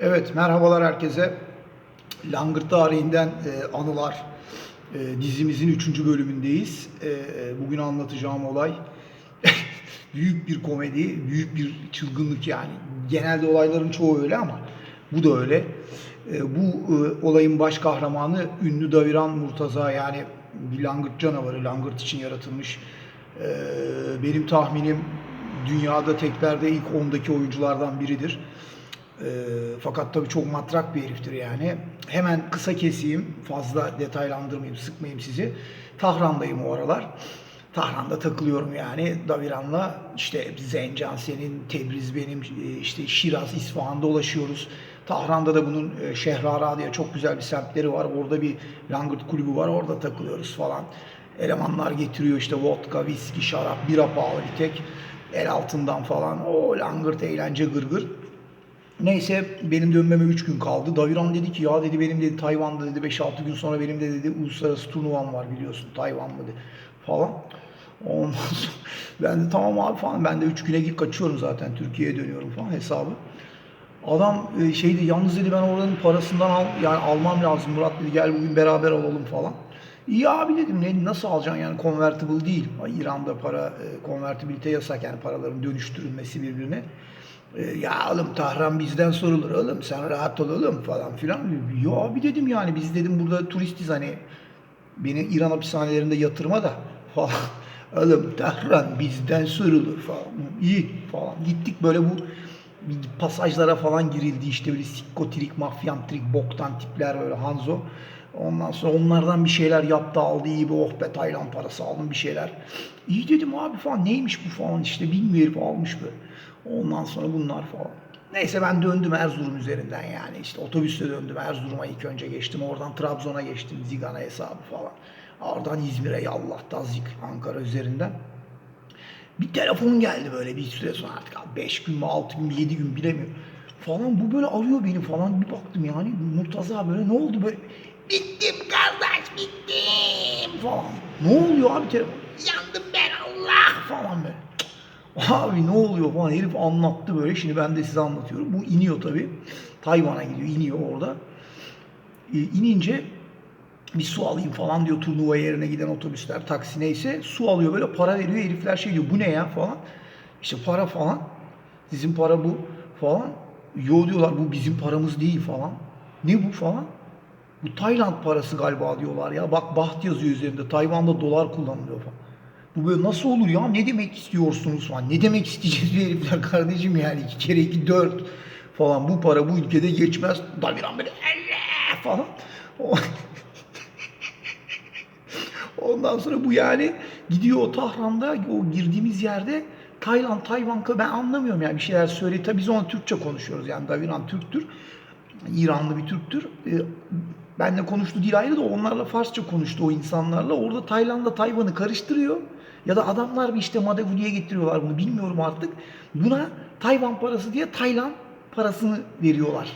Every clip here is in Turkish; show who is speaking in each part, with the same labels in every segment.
Speaker 1: Evet, merhabalar herkese. Langırt tarihinden e, anılar e, dizimizin 3. bölümündeyiz. E, bugün anlatacağım olay büyük bir komedi, büyük bir çılgınlık yani. Genelde olayların çoğu öyle ama bu da öyle. E, bu e, olayın baş kahramanı ünlü Daviran Murtaza yani bir langırt canavarı, langırt için yaratılmış. E, benim tahminim dünyada teklerde ilk 10'daki oyunculardan biridir. E, fakat tabii çok matrak bir heriftir yani. Hemen kısa keseyim, fazla detaylandırmayayım, sıkmayayım sizi. Tahran'dayım o aralar. Tahran'da takılıyorum yani Daviran'la işte Zencan senin, Tebriz benim, e, işte Şiraz, İsfahan'da dolaşıyoruz. Tahran'da da bunun e, Şehrara diye çok güzel bir semtleri var. Orada bir langırt kulübü var. Orada takılıyoruz falan. Elemanlar getiriyor işte vodka, viski, şarap, bira pahalı bir tek. El altından falan. O langırt eğlence gırgır. Neyse benim dönmeme 3 gün kaldı. Daviran dedi ki ya dedi benim dedi Tayvan'da dedi 5-6 gün sonra benim de dedi uluslararası turnuvam var biliyorsun Tayvan mı dedi falan. Ondan sonra ben de tamam abi falan ben de 3 güne git kaçıyorum zaten Türkiye'ye dönüyorum falan hesabı. Adam e, şeydi yalnız dedi ben oranın parasından al yani almam lazım Murat dedi gel bugün beraber alalım falan. İyi abi dedim ne nasıl alacaksın yani convertible değil. İran'da para e, konvertibilite yasak yani paraların dönüştürülmesi birbirine. E, ya oğlum Tahran bizden sorulur oğlum sen rahat ol oğlum falan filan. Ya abi dedim yani biz dedim burada turistiz hani beni İran hapishanelerinde yatırma da falan. Oğlum Tahran bizden sorulur falan. İyi falan. Gittik böyle bu pasajlara falan girildi işte böyle psikotrik, mafyantrik, boktan tipler böyle Hanzo. Ondan sonra onlardan bir şeyler yaptı aldı iyi bir oh be Tayland parası aldım bir şeyler. İyi dedim abi falan neymiş bu falan işte bilmiyorum almış böyle. Ondan sonra bunlar falan. Neyse ben döndüm Erzurum üzerinden yani işte otobüste döndüm Erzurum'a ilk önce geçtim oradan Trabzon'a geçtim Zigana hesabı falan. Oradan İzmir'e yallah Tazik Ankara üzerinden. Bir telefon geldi böyle bir süre sonra artık 5 gün mü 6 gün mü 7 gün bilemiyorum. Falan bu böyle arıyor beni falan bir baktım yani Murtaza böyle ne oldu böyle bittim kardeş bittim falan. Ne oluyor abi telefon? Yandım ben Allah falan böyle. Abi ne oluyor falan herif anlattı böyle. Şimdi ben de size anlatıyorum. Bu iniyor tabi. Tayvan'a gidiyor iniyor orada. E, inince bir su alayım falan diyor. Turnuva yerine giden otobüsler taksi neyse. Su alıyor böyle para veriyor. Herifler şey diyor bu ne ya? falan. İşte para falan. Sizin para bu. falan. Yo diyorlar bu bizim paramız değil falan. Ne bu? falan. Bu Tayland parası galiba diyorlar ya. Bak baht yazıyor üzerinde. Tayvan'da dolar kullanılıyor falan bu böyle nasıl olur ya ne demek istiyorsunuz falan ne demek isteyeceğiz bir herifler kardeşim yani iki kere iki dört falan bu para bu ülkede geçmez Daviran böyle Allah falan Ondan sonra bu yani gidiyor o Tahran'da o girdiğimiz yerde Tayland, Tayvan ben anlamıyorum yani bir şeyler söylüyor. Tabii biz ona Türkçe konuşuyoruz yani Daviran Türktür. İranlı bir Türktür. Ee, benle konuştu dil ayrı da onlarla Farsça konuştu o insanlarla. Orada Tayland'la Tayvan'ı karıştırıyor. Ya da adamlar bir işte Madavuli'ye getiriyorlar bunu bilmiyorum artık. Buna Tayvan parası diye Tayland parasını veriyorlar.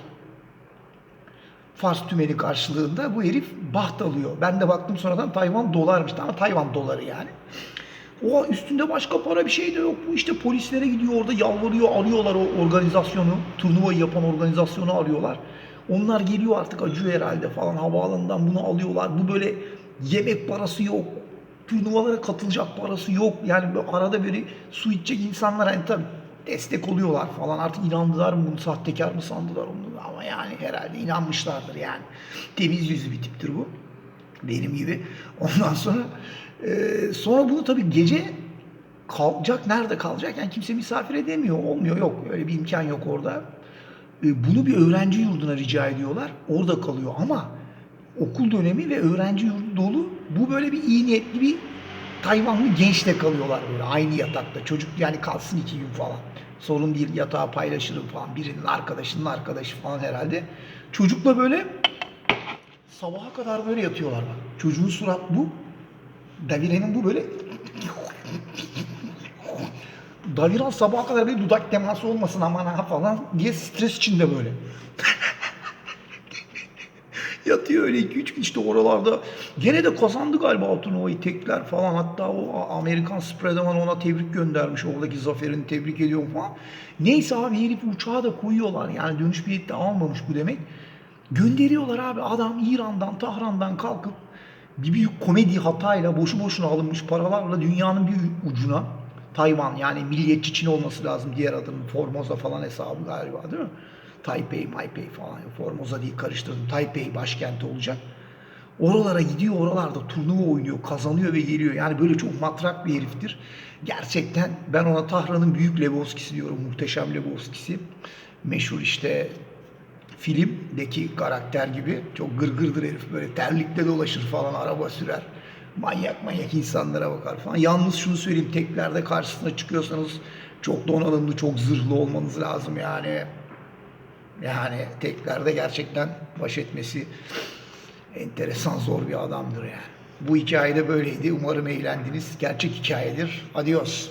Speaker 1: Fars tümeni karşılığında bu herif baht alıyor. Ben de baktım sonradan Tayvan dolarmış ama Tayvan doları yani. O üstünde başka para bir şey de yok. Bu işte polislere gidiyor orada yalvarıyor, arıyorlar o organizasyonu. Turnuvayı yapan organizasyonu arıyorlar. Onlar geliyor artık acıyor herhalde falan havaalanından bunu alıyorlar. Bu böyle yemek parası yok. Turnuvalara katılacak parası yok. Yani böyle arada böyle su içecek insanlar hani tabii destek oluyorlar falan. Artık inandılar mı bunu sahtekar mı sandılar onu ama yani herhalde inanmışlardır yani. Temiz yüzlü bir tiptir bu. Benim gibi. Ondan sonra e, sonra bunu tabii gece kalacak nerede kalacak yani kimse misafir edemiyor olmuyor yok öyle bir imkan yok orada. E, bunu bir öğrenci yurduna rica ediyorlar orada kalıyor ama okul dönemi ve öğrenci yurdu dolu bu böyle bir iyi niyetli bir Tayvanlı gençle kalıyorlar böyle aynı yatakta. Çocuk yani kalsın iki gün falan. Sorun değil yatağı paylaşırım falan. Birinin arkadaşının arkadaşı falan herhalde. Çocukla böyle sabaha kadar böyle yatıyorlar bak. Çocuğun surat bu. Davire'nin bu böyle Daviran sabaha kadar bir dudak teması olmasın aman ha falan diye stres içinde böyle. Yatıyor öyle 2-3 gün işte oralarda. Gene de kazandı galiba o turnuvayı tekler falan. Hatta o Amerikan Spreaderman ona tebrik göndermiş. Oradaki zaferini tebrik ediyorum falan. Neyse abi herifi uçağa da koyuyorlar. Yani dönüş bileti de almamış bu demek. Gönderiyorlar abi adam İran'dan, Tahran'dan kalkıp bir büyük komedi hatayla boşu boşuna alınmış paralarla dünyanın bir ucuna Tayvan yani milliyetçi Çin olması lazım diğer adının Formosa falan hesabı galiba değil mi? Taipei, Maipei falan. Formosa değil karıştırdım. Taipei başkenti olacak. Oralara gidiyor, oralarda turnuva oynuyor, kazanıyor ve geliyor. Yani böyle çok matrak bir heriftir. Gerçekten ben ona Tahran'ın büyük Lebowski'si diyorum. Muhteşem Lebowski'si. Meşhur işte filmdeki karakter gibi. Çok gırgırdır herif böyle terlikle dolaşır falan araba sürer. Manyak manyak insanlara bakar falan. Yalnız şunu söyleyeyim teklerde karşısına çıkıyorsanız çok donanımlı, çok zırhlı olmanız lazım yani. Yani teklerde gerçekten baş etmesi enteresan zor bir adamdır yani. Bu hikayede böyleydi. Umarım eğlendiniz. Gerçek hikayedir. Adios.